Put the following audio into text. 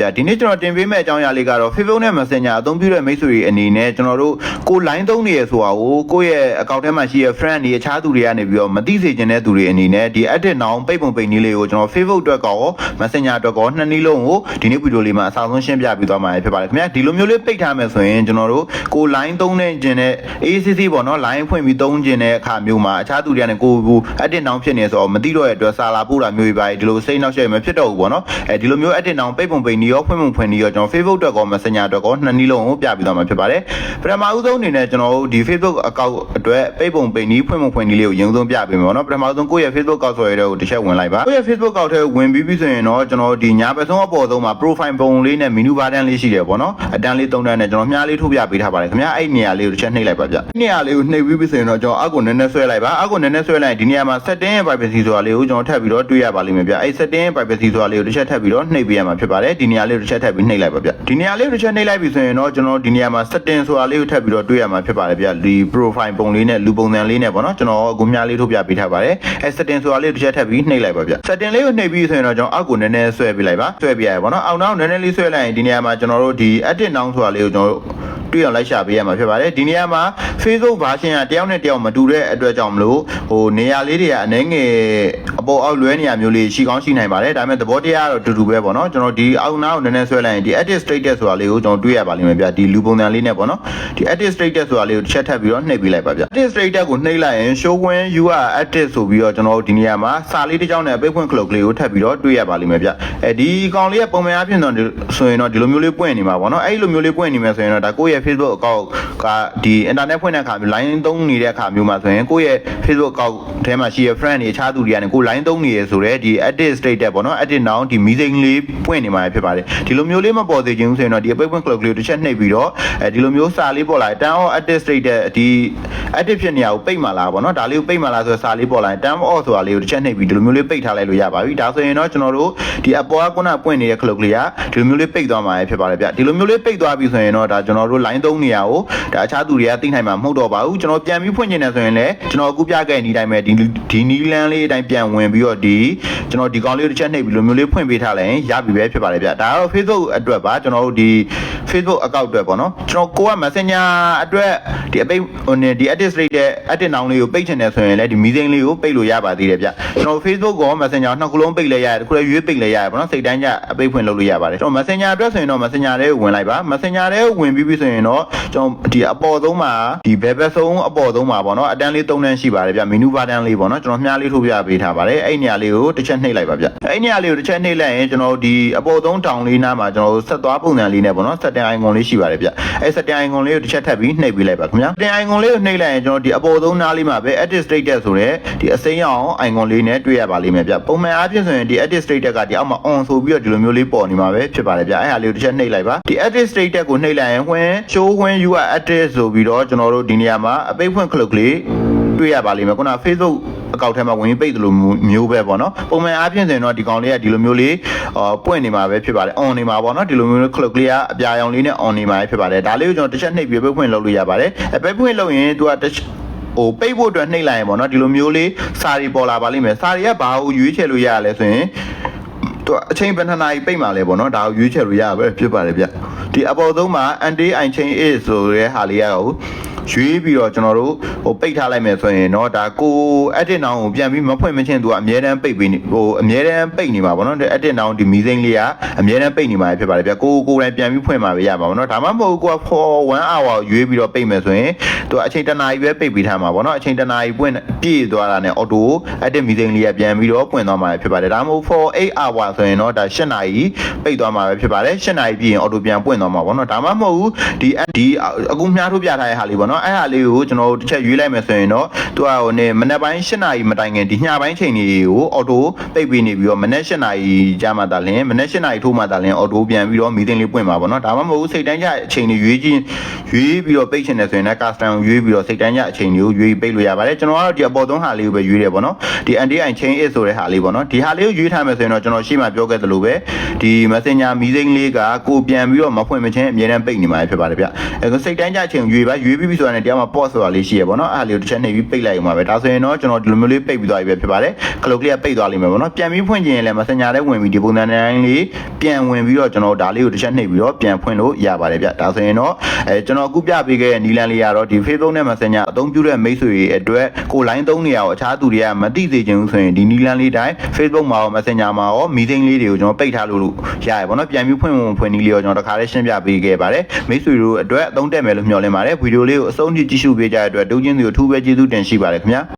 ဗျာဒီနေ့ကျွန်တော်တင်ပေးမယ့်အကြောင်းအရာလေးကတော့ Facebook နဲ့ Messenger အသုံးပြုတဲ့မိတ်ဆွေတွေအနေနဲ့ကျွန်တော်တို့ကို line သုံးနေရဆိုတာကိုကိုယ့်ရဲ့ account ထဲမှာရှိတဲ့ friend တွေအခြားသူတွေကနေပြီးတော့မသိစေချင်တဲ့သူတွေအနေနဲ့ဒီ edit now ပိတ်ပုံပိတ်နည်းလေးကိုကျွန်တော် Facebook အတွက်ကော Messenger အတွက်ကောနှစ်နည်းလုံးကိုဒီနေ့ဗီဒီယိုလေးမှာအစားဆုံးရှင်းပြပေးသွားမှာဖြစ်ပါတယ်ခင်ဗျာဒီလိုမျိုးလေးပိတ်ထားမယ်ဆိုရင်ကျွန်တော်တို့ကို line သုံးနေခြင်းနဲ့ ACC ပေါ့နော် line ဖွင့်ပြီးသုံးခြင်းတဲ့အခါမျိုးမှာအခြားသူတွေကနေကိုဘူး edit now ဖြစ်နေဆိုတော့မသိတော့တဲ့အတွက်စာလာပို့တာမျိုးတွေပါဒီလိုစိတ်နှောက်ယှက်မဖြစ်တော့ဘူးပေါ့နော်အဲဒီလိုမျိုး edit now ပိတ်ပုံပိတ်နည်းရောဖွင့်ပုံဖွင့်နည်းရောကျွန်တော် Facebook အတွက်ကော Messenger အတွက်ကောနှစ်နည်းလုံးကိုပြပြီးသွားမှာဖြစ်ပါတယ်ပထမဦးဆုံးအနေနဲ့ကျွန်တော်တို့ဒီ Facebook account အတွက်ပိတ်ပုံပိတ်နည်းဖွင့်ပုံဖွင့်နည်းလေးကိုရင်ဆုံးပြပေးမယ်ပေါ့နော်ပထမဆုံးကိုယ့်ရဲ့ Facebook account ဆိုရတဲ့ကိုတစ်ချက်ဝင်လိုက်ပါကိုယ့်ရဲ့ Facebook account ထဲဝင်ပြီးပြီဆိုရင်တော့ကျွန်တော်ဒီညာဘက်ဆုံးအပေါ်ဆုံးမှာ profile ပုံလေးနဲ့ menu bar တန်းလေးရှိတယ်ပေါ့နော်အတန်းလေး၃တန်းနဲ့ကျွန်တော်မြားလေးထုတ်ပြပေးထားပါတယ်ခင်ဗျာအဲ့ဒီနေရာလေးကိုတစ်ချက်နှိပ်လိုက်ပါဗျနေရာလေးကိုနှိပ်ပြီးပြီဆိုရင်တော့ကျွန်တော်အောက်ကိုနည်းနည်းဆွဲလိုက်ပါအောက်ကိုနည်းနည်းဆွဲလိုက်ရင်ဒီနေရာမှာ setting ရဲ့ privacy ဆိုတာလေးကိုကျွန်တော်ထပ်ပြီးတော့တွေ့ရပါလိမ့်မယ်ဗျအဲ့ setting ရဲ့ privacy ဆိုတာလေးကိုတစ်ချက်ထပ်ပြီးတော့နှိပ်ပေးရမှာဖြစ်ပါတယ်ဒီနေရာလေးကိုတစ်ချက်ထပ်ပြီးနှိပ်လိုက်ပါဗျဒီနေရာလေးကိုတစ်ချက်နှိပ်လိုက်ပြီဆိုရင်တော့ကျွန်တော်ဒီနေရာမှာ setting ဆိုတာလေးကိုထပ်ပြီးတော့တွေ့ရမှာဖြစ်ပါတယ်ဗျဒီ profile ပုံလေးနဲ့လူပုံစံလေးနဲ့ပေါ့နော်ကျွန်တော်အခုမြားလေးထုတ်ပြပေးထားပါတယ်အဲ setting ဆိုတာလေးကိုတစ်ချက်ထပ်ပြီးနှိပ်လိုက်ပါဗျ setting လေးကိုနှိပ်ပြီးဆိုရင်တော့ကျွန်တော်အောက်ကိုနည်းနည်းဆွဲပေးလိုက်ပါဆွဲပြရပါတော့အောက်နောက်နည်းနည်းလေးဆွဲလိုက်ရင်ဒီနေရာမှာကျွန်တော်တို့ဒီ edit now ဆိုတာလေးကိုကျွန်တော်တို့တွေ့အောင်လိုက်ရှာပေးရမှာဖြစ်ပါတယ်ဒီနေရာမှာ Facebook version ကတယောက်နဲ့တယောက်မတူတဲ့အတွက်ကြောင့်မလို့ဟိုနေရာလေးတွေကအနေငယ်အ ပေါ်အောက်လွဲနေရာမျိုးလေးရှိကောင်းရှိနိုင်ပါတယ်ဒါပေမဲ့သဘောတရားကတော့တူတူပဲပေါ့နော်ကျွန်တော်ဒီအောက်နောက်ကိုနည်းနည်းဆွဲလိုက်ရင်ဒီ edit status ဆိုတာလေးကိုကျွန်တော်တွေ့ရပါလိမ့်မယ်ဗျဒီလူပုံစံလေးနဲ့ပေါ့နော်ဒီ edit status ဆိုတာလေးကိုတစ်ချက်ထပ်ပြီးတော့နှိပ်ပေးလိုက်ပါဗျ edit status ကိုနှိပ်လိုက်ရင် show when you are edit ဆိုပြီးတော့ကျွန်တော်တို့ဒီနေရာမှာစာလေးတစ်ကြောင်းနဲ့ပိတ်ဖွင့် clock လေးကိုထပ်ပြီးတော့တွေ့ရပါလိမ့်မယ်ဗျအဲဒီကောင်လေးကပုံမှန်အဖြစ်တော့ဆိုရင်တော့ဒီလိုမျိုးလေးပွင့်နေမှာပေါ့နော်အဲဒီလိုမျိုးလေးပွင့်နေမယ်ဆိုရင်တော့ဒါကိုယ့်ရဲ့ Facebook account ကဒီ internet ဖွင့်တဲ့အခါမျိုး line သုံးနေတဲ့အခါမျိုးမှာဆိုရင်ကိုယ့်ရဲ့ Facebook account ထဲမှာရှိတဲ့ friend တွေအခြားသူတွေကနေကိုယ် line သုံးနေရဆိုတော့ဒီ edit status ပေါ့နော် edit now ဒီ meeting လေးပွင့်နေမှာဖြစ်ပါတယ်ဒီလိုမျိုးလေးမပေါ်သေးခြင်းဆိုရင်တော့ဒီ appointment clock လေးကိုတစ်ချက်နှိပ်ပြီးတော့အဲဒီလိုမျိုးစာလေးပေါ်လာတယ် turn on edit status ဒီ edit ဖြစ်နေရကိုပိတ်မှလားပေါ့နော်ဒါလေးကိုပိတ်မှလားဆိုတော့စာလေးပေါ်လာရင် turn off ဆိုတာလေးကိုတစ်ချက်နှိပ်ပြီးဒီလိုမျိုးလေးပိတ်ထားလိုက်လို့ရပါပြီဒါဆိုရင်တော့ကျွန်တော်တို့ဒီအပေါ်ကခုနပွင့်နေတဲ့ clock လေးကဒီလိုမျိုးလေးပိတ်သွားမှာဖြစ်ပါတယ်ဗျဒီလိုမျိုးလေးပိတ်သွားပြီဆိုရင်တော့ဒါကျွန်တော်တို့ line သုံးနေရကိုဒါအခြားသူတွေကသိနိုင်မှာမဟုတ်တော့ပါဘူးကျွန်တော်ပြန်ပြီးဖွင့်နေတယ်ဆိုရင်လည်းကျွန်တော်အခုပြခဲ့ဒီတိုင်းပဲဒီဒီနီလန်းလေးအတိုင်းပြန်ဝင်ပြီးတော့ဒီကျွန်တော်ဒီကောင်လေးကိုတစ်ချက်နှိပ်ပြီးလိုမျိုးလေးဖွင့်ပေးထားလိုက်ရင်ရပြီပဲဖြစ်ပါတယ်ဗျဒါကတော့ Facebook အတွက်ပါကျွန်တော်တို့ဒီ Facebook account အတွက်ပေါ့နော်ကျွန်တော်ကိုက Messenger အတွက်ဒီအပိတ်ဟိုနေဒီ edit rate တဲ့ edit now လေးကိုပိတ်ချင်တယ်ဆိုရင်လည်းဒီ meeting လေးကိုပိတ်လို့ရပါသေးတယ်ဗျကျွန်တော် Facebook ကော Messenger နှစ်ခုလုံးပိတ်လဲရတယ်တစ်ခုလည်းရွေးပိတ်လဲရတယ်ပေါ့နော်စိတ်တိုင်းကြအပိတ်ဖွင့်လုပ်လို့ရပါတယ်ကျွန်တော် Messenger အတွက်ဆိုရင်တော့ Messenger ထဲကိုဝင်လိုက်ပါ Messenger ထဲကိုဝင်ပြီးပြီဆိုရင်တော့ကျွန်တော်ဒီအပေါ်ဆုံးမှာဒီ bell ဘက်ဆုံးအပေါ်ဆုံးမှာပေါ့နော်အတန်းလေး၃တန်းရှိပါတယ်ဗျ menu bar တန်းလေးပေါ့နော်ကျွန်တော်မြားလေးထုတ်ပြပေးထားပါတယ်အဲ့နေရာလေးကိုတစ်ချက်နှိပ်လိုက်ပါဗျအဲ့နေရာလေးကိုတစ်ချက်နှိပ်လိုက်ရင်ကျွန်တော်ဒီအပေါ်ဆုံးတောင်လေးနားမှာကျွန်တော်ဆက်သွားပုံစံလေးနဲ့ပေါ့နော် setting icon လေးရှိပါတယ်ဗျအဲ့ setting icon လေးကိုတစ်ချက်ထပ်ပြီးနှိပ်ပေးလိုက်ပါခင်ဗျာ setting icon လေးကိုနှိပ်လိုက်ရင်ကျွန်တော်ဒီအပေါ်ဆုံးနားလေးမှာပဲ edit status ဆိုတဲ့ဒီအစိမ်းရောင် icon လေးနဲ့တွေ့ရပါလိမ့်မယ်ဗျပုံမှန်အားဖြင့်ဆိုရင်ဒီ edit status ကဒီအောက်မှာ on ဆိုပြီးတော့ဒီလိုမျိုးလေးပေါ်နေမှာပဲဖြစ်ပါတယ်ဗျအဲ့ဟာလေးကိုတစ်ချက်နှိပ်လိုက်ပါဒီ edit status ကိုနှိပ်လိုက်ရင် when show when you are edit ဆိုပြီးတော့ကျွန်တော်တို့ဒီနေရာမှာအပိတ်ဖွင့် click လေးတွေ့ရပါလိမ့်မယ်ခုန Facebook အကောက်ထဲမှာဝင်ပြီးပိတ်တယ်လို့မျိုးပဲပေါ့နော်ပုံမှန်အားဖြင့်ဆိုရင်တော့ဒီကောင်လေးကဒီလိုမျိုးလေးအာပွင့်နေမှာပဲဖြစ်ပါတယ် on နေမှာပေါ့နော်ဒီလိုမျိုး click လေးကအပြာရောင်လေးနဲ့ on နေမှာပဲဖြစ်ပါတယ်ဒါလေးကိုကျွန်တော်တစ်ချက်နှိပ်ပြီးပိတ်ဖွင့်လုပ်လို့ရပါတယ်အပိတ်ဖွင့်လုပ်ရင်သူကတစ်ဟိုပိတ်ဖို့အတွက်နှိပ်လိုက်ရင်ပေါ့နော်ဒီလိုမျိုးလေးစာရီပေါ်လာပါလိမ့်မယ်စာရီကဘာကိုရွေးချယ်လို့ရရလဲဆိုရင်သူအချိန်ဘယ်နှစ်နာရီပိတ်မှလဲပေါ့နော်ဒါကိုရွေးချယ်လို့ရပဲဖြစ်ပါတယ်ဗျဒီအပေါ်ဆုံးမှာ anti i chain is ဆိုတဲ့ဟာလေးကတော့ ရွေးပြီးတော့ကျွန်တော်တို့ဟိုပိတ်ထားလိုက်မယ်ဆိုရင်เนาะဒါကို edit now ကိုပြန်ပြီးမဖွင့်မချင်းသူကအများတန်းပိတ်ပြီးဟိုအများတန်းပိတ်နေမှာပေါ့နော် edit now ဒီမီစိမ့်လေးကအများတန်းပိတ်နေမှာဖြစ်ပါတယ်ဗျကိုကိုယ်တိုင်ပြန်ပြီးဖွင့်မှာပဲရမှာပေါ့နော်ဒါမှမဟုတ်ကိုက4 1 hour ရွေးပြီးတော့ပိတ်မယ်ဆိုရင်သူအချိန်တနာရီပဲပိတ်ပြီးထားမှာပေါ့နော်အချိန်တနာရီပွင့်ပြည့်သွားတာနဲ့ auto edit မီစိမ့်လေးကပြန်ပြီးတော့ပွင့်သွားမှာဖြစ်ပါတယ်ဒါမှမဟုတ်4 8 hour ဆိုရင်เนาะဒါ8နာရီပိတ်သွားမှာပဲဖြစ်ပါတယ်8နာရီပြည့်ရင် auto ပြန်ပွင့်သွားမှာပေါ့နော်ဒါမှမဟုတ်ဒီဒီအခုမြားထုတ်ပြထားတဲ့ဟာလေးပေါ့နော် ာ်အဲ့ဟာလေးကိုကျွန်တော်တို့တစ်ချက်ရွေးလိုက်မယ်ဆိုရင်တော့သူကဟိုနေမနေ့ပိုင်း8နာရီမတိုင်ခင်ဒီညပိုင်းချိန်တွေကို auto ပိတ်ပြီးနေပြီးတော့မနေ့8နာရီကြာမှသာလင်းမနေ့8နာရီထိုးမှသာလင်း auto ပြန်ပြီးတော့မီတင်လေးပွင့်မှာပေါ့နော်ဒါမှမဟုတ်စိတ်တိုင်းကြအချိန်တွေရွေးချင်းရွေးပြီးတော့ပိတ်ချင်တယ်ဆိုရင်လည်း custom ရွေးပြီးတော့စိတ်တိုင်းကြအချိန်တွေကိုရွေးပိတ်လို့ရပါတယ်ကျွန်တော်ကတော့ဒီအပေါ်သုံးဟာလေးကိုပဲရွေးတယ်ပေါ့နော်ဒီ anti chain is ဆိုတဲ့ဟာလေးပေါ့နော်ဒီဟာလေးကိုရွေးထားမယ်ဆိုရင်တော့ကျွန်တော်ရှေ့မှာပြောခဲ့သလိုပဲဒီ messenger မီစိမ့်လေးကကိုပြန်ပြီးတော့မဖွင့်မချင်းအမြဲတမ်းပိတ်နေမှာဖြစ်ပါတယ်ဗျအဲစိတ်တိုင်းကြအချိန်ရွေးပါရွေးပြီးပြီဆိုဆိုတာနဲ့တရားမှာ pause ဆိုတာလေးရှိရပေါ့နော်အဲ့ဒါလေးကိုတစ်ချက်နှိပ်ပြီးပိတ်လိုက်အောင်ပါပဲဒါဆိုရင်တော့ကျွန်တော်ဒီလိုမျိုးလေးပိတ်ပြီးသွားပြီပဲဖြစ်ပါတယ်ကလုတ်ကလေးကပိတ်သွားလိမ့်မယ်ပေါ့နော်ပြန်ပြီးဖွင့်ခြင်းရင်လည်း Messenger ထဲဝင်ပြီးဒီပုံစံတိုင်းလေးပြန်ဝင်ပြီးတော့ကျွန်တော်ဒါလေးကိုတစ်ချက်နှိပ်ပြီးတော့ပြန်ဖွင့်လို့ရပါတယ်ဗျဒါဆိုရင်တော့အဲကျွန်တော်အခုပြပေးခဲ့တဲ့နီလန်လေးကတော့ဒီ Facebook နဲ့ Messenger အသုံးပြုတဲ့မိတ်ဆွေတွေအတွက်ကို line သုံးနေရအောင်အခြားသူတွေကမသိစေချင်ဘူးဆိုရင်ဒီနီလန်လေးတိုင်း Facebook မှာရော Messenger မှာရော meeting လေးတွေကိုကျွန်တော်ပိတ်ထားလို့ရရပါတော့ပြန်ပြီးဖွင့်ဝင်ဖွင့်နည်းလေးကိုကျွန်တော်တခါလေးရှင်းပြပေးခဲ့ပါတယ်မိတ်ဆွေတို့အတွက်အသုံးတက်မယ်လို့မျှော်လင့်ပါတယ်ဗီဒီယိုလေးကိုအဆုံးထိကြည့်ရှုပေးကြတဲ့အတွက်ဒုချင်းစီကိုအထူးပဲကျေးဇူးတင်ရှိပါတယ်ခင်ဗျာ